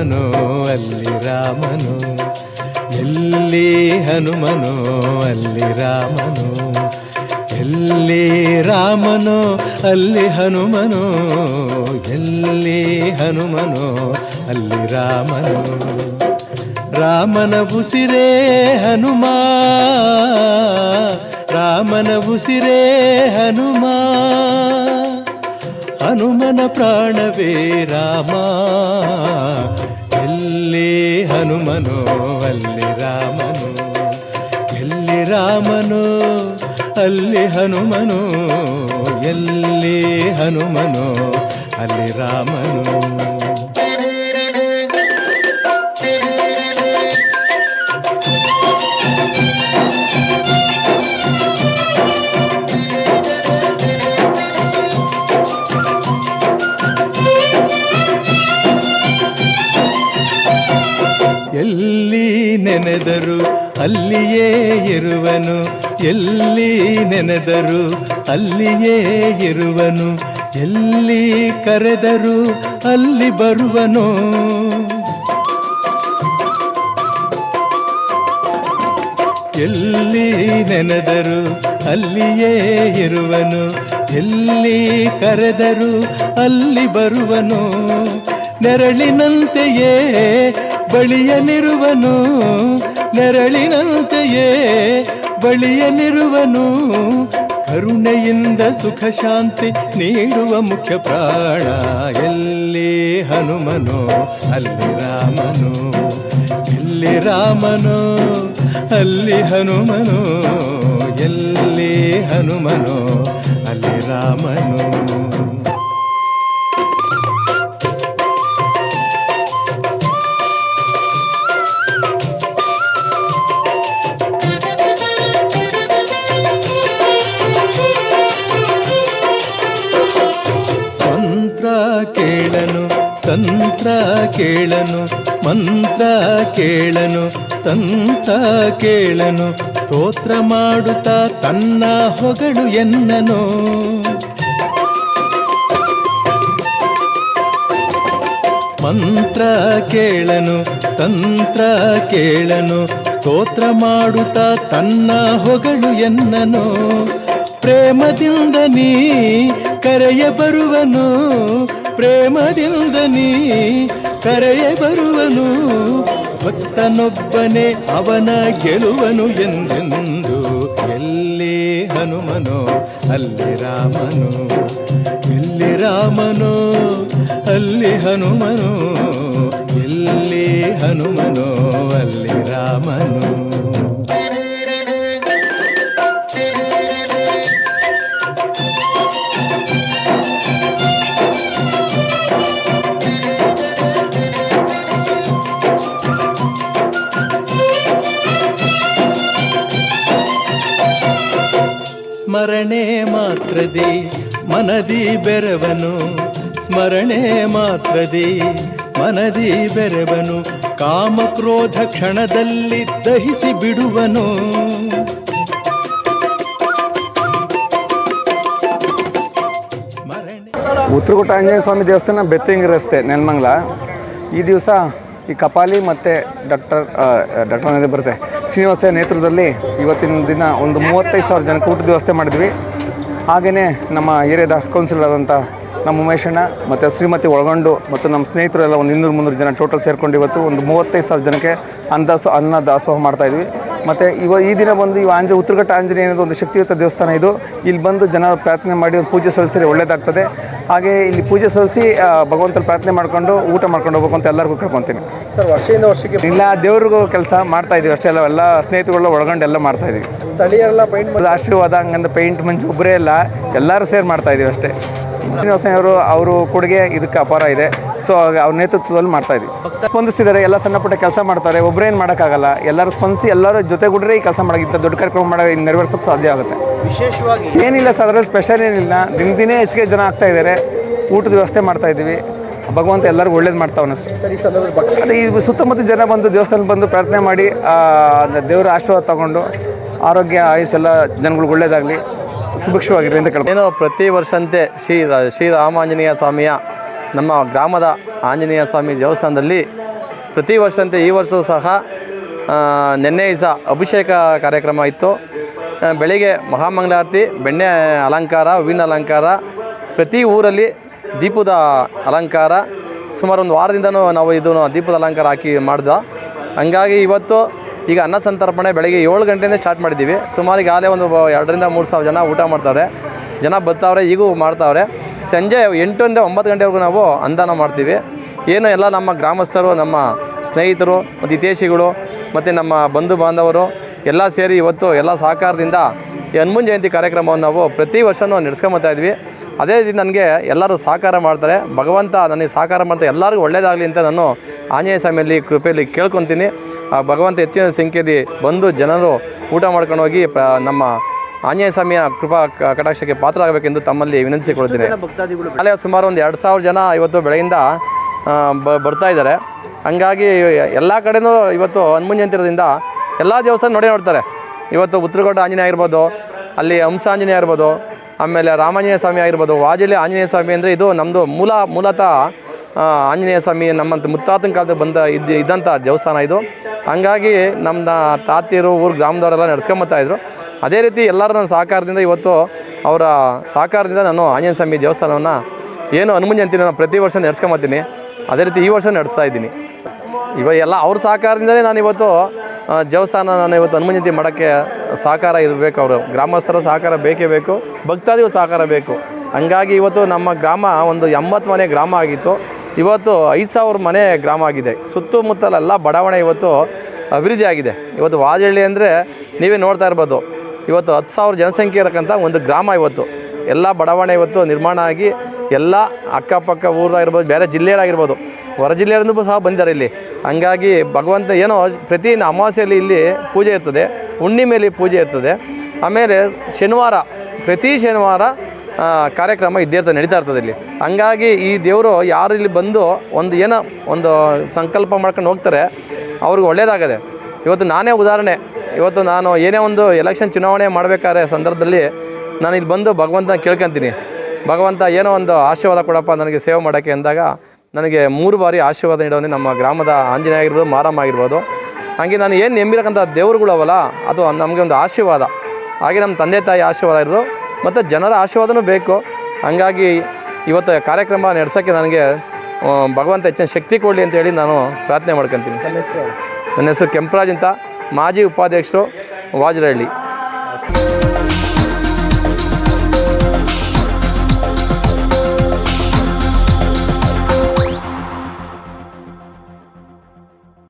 ಹನುಮನೋ, ಅಲ್ಲಿ ರಾಮನು, ಎಲ್ಲಿ ಹನುಮನೋ, ಅಲ್ಲಿ ರಾಮನು, ಎಲ್ಲಿ ರಾಮನೋ, ಅಲ್ಲಿ ಹನುಮನು, ಎಲ್ಲಿ ಹನುಮನೋ, ಅಲ್ಲಿ ರಾಮನು. ರಾಮನ ಉಸಿರೇ ಹನುಮ, ರಾಮನ ಉಸಿರೇ ಹನುಮ. ಹನುಮನ ಪ್ರಾಣವೇ ರಾಮ. ಎಲ್ಲಿ ಹನುಮನೋ, ಅಲ್ಲಿ ರಾಮನು. ಎಲ್ಲಿ ರಾಮನು, ಅಲ್ಲಿ ಹನುಮನು. ಎಲ್ಲಿ ಹನುಮನು, ಅಲ್ಲಿ ರಾಮನು. ನೆನೆದರು, ಅಲ್ಲಿಯೇ ಇರುವನು. ಎಲ್ಲಿ ನೆನೆದರು, ಅಲ್ಲಿಯೇ ಇರುವನು. ಎಲ್ಲಿ ಕರೆದರು, ಅಲ್ಲಿ ಬರುವನು. ಎಲ್ಲಿ ನೆನೆದರು, ಅಲ್ಲಿಯೇ ಇರುವನು. ಎಲ್ಲಿ ಕರೆದರು, ಅಲ್ಲಿ ಬರುವನು. ನೆರಳಿನಂತೆಯೇ ಬಳಿಯಲಿರುವನು ನೆರಳಿನಂತೆಯೇ ಬಳಿಯಲಿರುವನು ಕರುಣೆಯಿಂದ ಸುಖ ಶಾಂತಿ ನೀಡುವ ಮುಖ್ಯ ಪ್ರಾಣ. ಎಲ್ಲಿ ಹನುಮನು, ಅಲ್ಲಿ ರಾಮನು ಇಲ್ಲಿ ರಾಮನು, ಅಲ್ಲಿ ಹನುಮನು, ಎಲ್ಲಿ ಹನುಮನು, ಅಲ್ಲಿ ರಾಮನು. ತಂತ್ರ ಕೇಳನು, ಮಂತ್ರ ಕೇಳನು, ತಂತ್ರ ಕೇಳನು, ಸ್ತೋತ್ರ ಮಾಡುತ್ತಾ ತನ್ನ ಹೊಗಳು ಎನ್ನನು. ಮಂತ್ರ ಕೇಳನು, ತಂತ್ರ ಕೇಳನು, ಸ್ತೋತ್ರ ಮಾಡುತ್ತಾ ತನ್ನ ಹೊಗಳು ಎನ್ನನು. ಪ್ರೇಮದಿಂದ ನೀ ಕರೆಯ ಬರುವನು ಪ್ರೇಮದಿಂದ ನೀ ಕರೆಯ ಬರುವನು, ಭಕ್ತನೊಬ್ಬನೇ ಅವನ ಗೆಲುವನು ಎಂದೆಂದು. ಎಲ್ಲಿ ಹನುಮನೋ, ಅಲ್ಲಿ ರಾಮನು, ಎಲ್ಲಿ ರಾಮನೋ, ಅಲ್ಲಿ ಹನುಮನು. ಎಲ್ಲಿ ಹನುಮನೋ, ಅಲ್ಲಿ ರಾಮನು. ಮಾತ್ರದಿ, ಮನದಿ ಬೆರವನು, ಸ್ಮರಣೆ ಮಾತ್ರದಿ, ಮನದಿ ಬೆರವನು, ಕಾಮ ಕ್ರೋಧ ಕ್ಷಣದಲ್ಲಿ ದಹಿಸಿ ಬಿಡುವನು. ಉತ್ತರಗುಟ್ಟ ಆಂಜನೇಯ ಸ್ವಾಮಿ ದೇವಸ್ಥಾನ ಬೆತ್ತಿಂಗ್ ರಸ್ತೆ, ನೆಲಮಂಗ್ಲ. ಈ ದಿವಸ ಈ ಕಪಾಲಿ ಮತ್ತು ಡಾಕ್ಟರ್ ಡಾಕ್ಟರ್ ಬರುತ್ತೆ. ಶ್ರೀನಿವಾಸ ನೇತೃತ್ವದಲ್ಲಿ ಇವತ್ತಿನ ದಿನ ಒಂದು ಮೂವತ್ತೈದು ಸಾವಿರ ಜನಕ್ಕೆ ಊಟದ ವ್ಯವಸ್ಥೆ ಮಾಡಿದ್ವಿ. ಹಾಗೆಯೇ ನಮ್ಮ ಏರಿಯಾದ ಕೌನ್ಸಿಲರ್ ಆದಂಥ ನಮ್ಮ ಉಮೇಶಣ್ಣ ಮತ್ತು ಶ್ರೀಮತಿ ಒಳಗೊಂಡು ಮತ್ತು ನಮ್ಮ ಸ್ನೇಹಿತರೆಲ್ಲ ಒಂದು ಇನ್ನೂರು ಮುನ್ನೂರು ಜನ ಟೋಟಲ್ ಸೇರಿಕೊಂಡು ಇವತ್ತು ಒಂದು ಮೂವತ್ತೈದು ಸಾವಿರ ಜನಕ್ಕೆ ಅನ್ನದಾಸೋ ಅನ್ನ ದಾಸೋಹ ಮಾಡ್ತಾಯಿದ್ವಿ ಮತ್ತು ಇವ ಈ ದಿನ ಬಂದು ಇವ ಆಂಜ ಉತ್ತರಘಟ್ಟ ಆಂಜನೇಯ ಅನ್ನೋದು ಒಂದು ಶಕ್ತಿಯುತ ದೇವಸ್ಥಾನ ಇದು. ಇಲ್ಲಿ ಬಂದು ಜನ ಪ್ರಾರ್ಥನೆ ಮಾಡಿ ಒಂದು ಪೂಜೆ ಸಲ್ಲಿಸಿದ್ರೆ ಒಳ್ಳೆಯದಾಗ್ತದೆ ಹಾಗೆ ಇಲ್ಲಿ ಪೂಜೆ ಸಲ್ಲಿಸಿ ಭಗವಂತನ ಪ್ರಾರ್ಥನೆ ಮಾಡಿಕೊಂಡು ಊಟ ಮಾಡ್ಕೊಂಡು ಹೋಗ್ಬೇಕು ಅಂತ ಎಲ್ಲರಿಗೂ ಕೇಳ್ಕೊತೀನಿ. ಸರ್ ವರ್ಷದಿಂದ ವರ್ಷಕ್ಕೆ ಇಲ್ಲ ದೇವ್ರಿಗೂ ಕೆಲಸ ಮಾಡ್ತಾ ಇದೀವಿ ಅಷ್ಟೇ ಅಲ್ಲ ಎಲ್ಲ ಸ್ನೇಹಿತರುಗಳು ಒಳಗೊಂಡು ಎಲ್ಲ ಮಾಡ್ತಾ ಇದೀವಿ. ಸ್ಥಳೀಯರೆಲ್ಲ ಪೈಂಟ್ ಆಶೀರ್ವಾದ ಹಂಗಂದ್ರೆ ಪೇಂಟ್ ಮಂಜು ಒಬ್ಬರೇ ಇಲ್ಲ ಎಲ್ಲರೂ ಸೇರಿ ಮಾಡ್ತಾ ಇದೀವಿ ಅಷ್ಟೇ. ಶ್ರೀನಿವಾಸ ಅವರು ಅವರು ಕೊಡುಗೆ ಇದಕ್ಕೆ ಅಪಾರ ಇದೆ. ಸೊ ಅವ್ರ ನೇತೃತ್ವದಲ್ಲಿ ಮಾಡ್ತಾ ಇದೀವಿ ಸ್ಪಂದಿಸಿದ್ದಾರೆ ಎಲ್ಲ ಸಣ್ಣ ಪುಟ್ಟ ಕೆಲಸ ಮಾಡ್ತಾರೆ ಒಬ್ಬರೇನು ಮಾಡೋಕ್ಕಾಗಲ್ಲ ಎಲ್ಲರೂ ಸ್ಪಂದಿಸಿ ಎಲ್ಲರೂ ಜೊತೆಗೂಡ್ರೆ ಈ ಕೆಲಸ ಮಾಡೋಕ್ಕಿಂತ ದೊಡ್ಡ ಕಾರ್ಯಕ್ರಮ ಮಾಡೋ ನೆರವೇರ್ಸೋಕ್ಕೆ ಸಾಧ್ಯ ಆಗುತ್ತೆ. ವಿಶೇಷವಾಗಿ ಏನಿಲ್ಲ ಸರ್ ಅದರಲ್ಲಿ ಸ್ಪೆಷಲ್ ಏನಿಲ್ಲ. ದಿನ ದಿನೇ ಹೆಚ್ಚಿಗೆ ಜನ ಆಗ್ತಾ ಇದ್ದಾರೆ ಊಟದ ವ್ಯವಸ್ಥೆ ಮಾಡ್ತಾ ಇದ್ದೀವಿ. ಭಗವಂತ ಎಲ್ಲರಿಗೂ ಒಳ್ಳೇದು ಮಾಡ್ತಾ ಸರ್ ಈ ಅದೇ ಈ ಸುತ್ತಮುತ್ತ ಜನ ಬಂದು ದೇವಸ್ಥಾನ ಬಂದು ಪ್ರಾರ್ಥನೆ ಮಾಡಿ ಆ, ದೇವರ ಆಶೀರ್ವಾದ ತಗೊಂಡು ಆರೋಗ್ಯ ಆಯುಸ್ಸೆಲ್ಲ ಜನಗಳಿಗೆ ಒಳ್ಳೇದಾಗಲಿ. ಸುಭಿಕ್ಷವಾಗಿರಲಿ ಅಂತ ಕೇಳ್ಬೋದು ಏನೋ ಪ್ರತಿ ವರ್ಷಂತೆ ಶ್ರೀ ರಾ- ಶ್ರೀರಾಮಾಂಜನೇಯ ಸ್ವಾಮಿಯ ನಮ್ಮ ಗ್ರಾಮದ ಆಂಜನೇಯ ಸ್ವಾಮಿ ದೇವಸ್ಥಾನದಲ್ಲಿ ಪ್ರತಿ ವರ್ಷಂತೆ ಈ ವರ್ಷವೂ ಸಹ ನೆನ್ನೆ ಸಹ ಅಭಿಷೇಕ ಕಾರ್ಯಕ್ರಮ ಇತ್ತು. ಬೆಳಿಗ್ಗೆ ಮಹಾಮಂಗಳಾರತಿ, ಬೆಣ್ಣೆ ಅಲಂಕಾರ, ಹೂವಿನ ಅಲಂಕಾರ, ಪ್ರತಿ ಊರಲ್ಲಿ ದೀಪದ ಅಲಂಕಾರ. ಸುಮಾರು ಒಂದು ವಾರದಿಂದನೂ ನಾವು ಇದನ್ನು ದೀಪದ ಅಲಂಕಾರ ಹಾಕಿ ಮಾಡ್ದ. ಹಂಗಾಗಿ ಇವತ್ತು ಈಗ ಅನ್ನ ಸಂತರ್ಪಣೆ ಬೆಳಗ್ಗೆ ಏಳು ಗಂಟೆನೇ ಸ್ಟಾರ್ಟ್ ಮಾಡಿದ್ದೀವಿ. ಸುಮಾರು ಈಗಾಗಲೇ ಒಂದು ಎರಡರಿಂದ ಮೂರು ಸಾವಿರ ಜನ ಊಟ ಮಾಡ್ತಾರೆ. ಜನ ಬರ್ತಾವ್ರೆ, ಈಗೂ ಮಾಡ್ತಾವ್ರೆ. ಸಂಜೆ ಎಂಟರಿಂದ ಒಂಬತ್ತು ಗಂಟೆವರೆಗೂ ನಾವು ಅನ್ನದಾನ ಮಾಡ್ತೀವಿ. ಏನು ಎಲ್ಲ ನಮ್ಮ ಗ್ರಾಮಸ್ಥರು, ನಮ್ಮ ಸ್ನೇಹಿತರು, ಮತ್ತು ಹಿತೇಶಿಗಳು ಮತ್ತು ನಮ್ಮ ಬಂಧು ಬಾಂಧವರು ಎಲ್ಲ ಸೇರಿ ಇವತ್ತು ಎಲ್ಲ ಸಹಕಾರದಿಂದ ಹನುಮನ್ ಜಯಂತಿ ಕಾರ್ಯಕ್ರಮವನ್ನು ನಾವು ಪ್ರತಿ ವರ್ಷವೂ ನಡೆಸ್ಕೊಂಬತ್ತಾ ಇದ್ವಿ. ಅದೇ ರೀತಿ ನನಗೆ ಎಲ್ಲರೂ ಸಹಕಾರ ಮಾಡ್ತಾರೆ. ಭಗವಂತ ನನಗೆ ಸಹಕಾರ ಮಾಡ್ತಾರೆ ಎಲ್ಲರಿಗೂ ಒಳ್ಳೆಯದಾಗಲಿ ಅಂತ ನಾನು ಆಂಜನೇಯ ಸ್ವಾಮಿಯಲ್ಲಿ ಕೃಪೆಯಲ್ಲಿ ಕೇಳ್ಕೊತೀನಿ. ಆ ಭಗವಂತ ಹೆಚ್ಚಿನ ಸಂಖ್ಯೆಯಲ್ಲಿ ಬಂದು ಜನರು ಊಟ ಮಾಡ್ಕೊಂಡು ಹೋಗಿ ನಮ್ಮ ಆಂಜನೇಯ ಸ್ವಾಮಿಯ ಕೃಪಾ ಕಟಾಕ್ಷಕ್ಕೆ ಪಾತ್ರ ಆಗಬೇಕೆಂದು ತಮ್ಮಲ್ಲಿ ವಿನಂತಿಸಿಕೊಳ್ತೀನಿ ನಾಳೆ ಸುಮಾರು ಒಂದು ಎರಡು ಸಾವಿರ ಜನ ಇವತ್ತು ಬೆಳಗಿಂದ ಬ ಬರ್ತಾ ಇದ್ದಾರೆ. ಹಂಗಾಗಿ ಎಲ್ಲ ಕಡೆನೂ ಇವತ್ತು ಹನುಮನ್ ಜಯಂತಿ ಇರೋದ್ರಿಂದ ಎಲ್ಲ ದೇವಸ್ಥಾನ ನೋಡೇ ನೋಡ್ತಾರೆ. ಇವತ್ತು ಉತ್ತರಕೋಟ ಆಂಜನೇಯ ಆಗಿರ್ಬೋದು ಅಲ್ಲಿ ಹಂಸ ಆಂಜನೇಯ ಇರ್ಬೋದು ಆಮೇಲೆ ರಾಮಾಂಜನೇಯ ಸ್ವಾಮಿ ಆಗಿರ್ಬೋದು ವಾಜಲಿ ಆಂಜನೇಯ ಸ್ವಾಮಿ ಅಂದರೆ ಇದು ನಮ್ಮದು ಮೂಲ ಮೂಲತಃ ಆಂಜನೇಯ ಸ್ವಾಮಿ ನಮ್ಮಂತ ಮುತ್ತಾತನ ಕಾಲದ ಬಂದ ಇದ್ದ ಇದ್ದಂಥ ದೇವಸ್ಥಾನ ಇದು. ಹಂಗಾಗಿ ನಮ್ಮ ತಾತಿಯರು ಊರು ಗ್ರಾಮದವರೆಲ್ಲ ನಡ್ಸ್ಕೊಂಬತ್ತಾ ಇದ್ರು. ಅದೇ ರೀತಿ ಎಲ್ಲರ ನನ್ನ ಸಹಕಾರದಿಂದ ಇವತ್ತು ಅವರ ಸಹಕಾರದಿಂದ ನಾನು ಆಂಜನೇಯ ಸ್ವಾಮಿ ದೇವಸ್ಥಾನವನ್ನು ಏನು ಹನುಮನ್ ಅಂತೀನಿ ನಾನು ಪ್ರತಿ ವರ್ಷ ನಡೆಸ್ಕೊಂಬತ್ತೀನಿ. ಅದೇ ರೀತಿ ಈ ವರ್ಷ ನಡೆಸ್ತಾ ಇದ್ದೀನಿ. ಇವಾಗ ಎಲ್ಲ ಅವ್ರ ಸಹಕಾರದಿಂದಲೇ ನಾನು ಇವತ್ತು ದೇವಸ್ಥಾನ ನಾನು ಇವತ್ತು ಹನುಮಂಜಂತಿ ಮಾಡೋಕ್ಕೆ ಸಹಕಾರ ಇರಬೇಕು ಅವರು. ಗ್ರಾಮಸ್ಥರ ಸಹಕಾರ ಬೇಕೇ ಬೇಕು, ಭಕ್ತಾದಿಗಳ ಸಹಕಾರ ಬೇಕು. ಹಂಗಾಗಿ ಇವತ್ತು ನಮ್ಮ ಗ್ರಾಮ ಒಂದು ಎಂಬತ್ತು ಮನೆ ಗ್ರಾಮ ಆಗಿತ್ತು. ಇವತ್ತು ಐದು ಸಾವಿರ ಮನೆ ಗ್ರಾಮ ಆಗಿದೆ. ಸುತ್ತಮುತ್ತಲೆಲ್ಲ ಬಡಾವಣೆ ಇವತ್ತು ಅಭಿವೃದ್ಧಿ ಆಗಿದೆ. ಇವತ್ತು ವಾಜಹಳ್ಳಿ ಅಂದರೆ ನೀವೇ ನೋಡ್ತಾ ಇರ್ಬೋದು. ಇವತ್ತು ಹತ್ತು ಸಾವಿರ ಜನಸಂಖ್ಯೆ ಇರಕ್ಕಂಥ ಒಂದು ಗ್ರಾಮ ಇವತ್ತು. ಎಲ್ಲ ಬಡಾವಣೆ ಇವತ್ತು ನಿರ್ಮಾಣ ಆಗಿ ಎಲ್ಲ ಅಕ್ಕಪಕ್ಕ ಊರಾಗಿರ್ಬೋದು, ಬೇರೆ ಜಿಲ್ಲೆಯಲ್ಲಾಗಿರ್ಬೋದು. ಹೊರ ಜಿಲ್ಲೆಯಿಂದ ಸಹ ಬಂದಿದ್ದಾರೆ ಇಲ್ಲಿ. ಹಂಗಾಗಿ ಭಗವಂತ ಏನೋ ಪ್ರತಿ ಅಮಾವಾಸ್ಯೆಯಲ್ಲಿ ಇಲ್ಲಿ ಪೂಜೆ ಇರ್ತದೆ, ಹುಣ್ಣಿಮೆಯಲ್ಲಿ ಪೂಜೆ ಇರ್ತದೆ. ಆಮೇಲೆ ಶನಿವಾರ, ಪ್ರತಿ ಶನಿವಾರ ಕಾರ್ಯಕ್ರಮ ಇದ್ದೇ ಇರ್ತದೆ, ನಡೀತಾ ಇರ್ತದೆ ಇಲ್ಲಿ. ಹಂಗಾಗಿ ಈ ದೇವರು ಯಾರು ಇಲ್ಲಿ ಬಂದು ಒಂದು ಏನೋ ಒಂದು ಸಂಕಲ್ಪ ಮಾಡ್ಕೊಂಡು ಹೋಗ್ತಾರೆ, ಅವ್ರಿಗೆ ಒಳ್ಳೆಯದಾಗದೆ ಇವತ್ತು ನಾನೇ ಉದಾಹರಣೆ ಇವತ್ತು ನಾನು ಏನೇ ಒಂದು ಎಲೆಕ್ಷನ್ ಚುನಾವಣೆ ಮಾಡಬೇಕಾದ್ರೆ ಸಂದರ್ಭದಲ್ಲಿ ನಾನು ಇಲ್ಲಿ ಬಂದು ಭಗವಂತನ ಕೇಳ್ಕೊತೀನಿ. ಭಗವಂತ ಏನೋ ಒಂದು ಆಶೀರ್ವಾದ ಕೊಡಪ್ಪ ನನಗೆ ಸೇವೆ ಮಾಡೋಕ್ಕೆ ಅಂದಾಗ ನನಗೆ ಮೂರು ಬಾರಿ ಆಶೀರ್ವಾದ ನೀಡೋನೆ ನಮ್ಮ ಗ್ರಾಮದ ಆಂಜನೇಯ ಆಗಿರ್ಬೋದು ಮಾರಮ್ಮ ಆಗಿರ್ಬೋದು. ಹಾಗೆ ನಾನು ಏನು ನೆಮ್ಮಿರಕ್ಕಂಥ ದೇವ್ರುಗಳು ಅವಲ್ಲ ಅದು ನಮಗೆ ಒಂದು ಆಶೀರ್ವಾದ. ಹಾಗೆ ನಮ್ಮ ತಂದೆ ತಾಯಿ ಆಶೀರ್ವಾದ ಇರೋದು ಮತ್ತು ಜನರ ಆಶೀರ್ವಾದನೂ ಬೇಕು. ಹಂಗಾಗಿ ಇವತ್ತು ಕಾರ್ಯಕ್ರಮ ನಡೆಸೋಕ್ಕೆ ನನಗೆ ಭಗವಂತ ಹೆಚ್ಚಿನ ಶಕ್ತಿ ಕೊಡಲಿ ಅಂತೇಳಿ ನಾನು ಪ್ರಾರ್ಥನೆ ಮಾಡ್ಕೊತೀನಿ. ನನ್ನ ಹೆಸರು ಕೆಂಪರಾಜ್ ಅಂತ. ಮಾಜಿ ಉಪಾಧ್ಯಕ್ಷರು ವಾಜರಹಳ್ಳಿ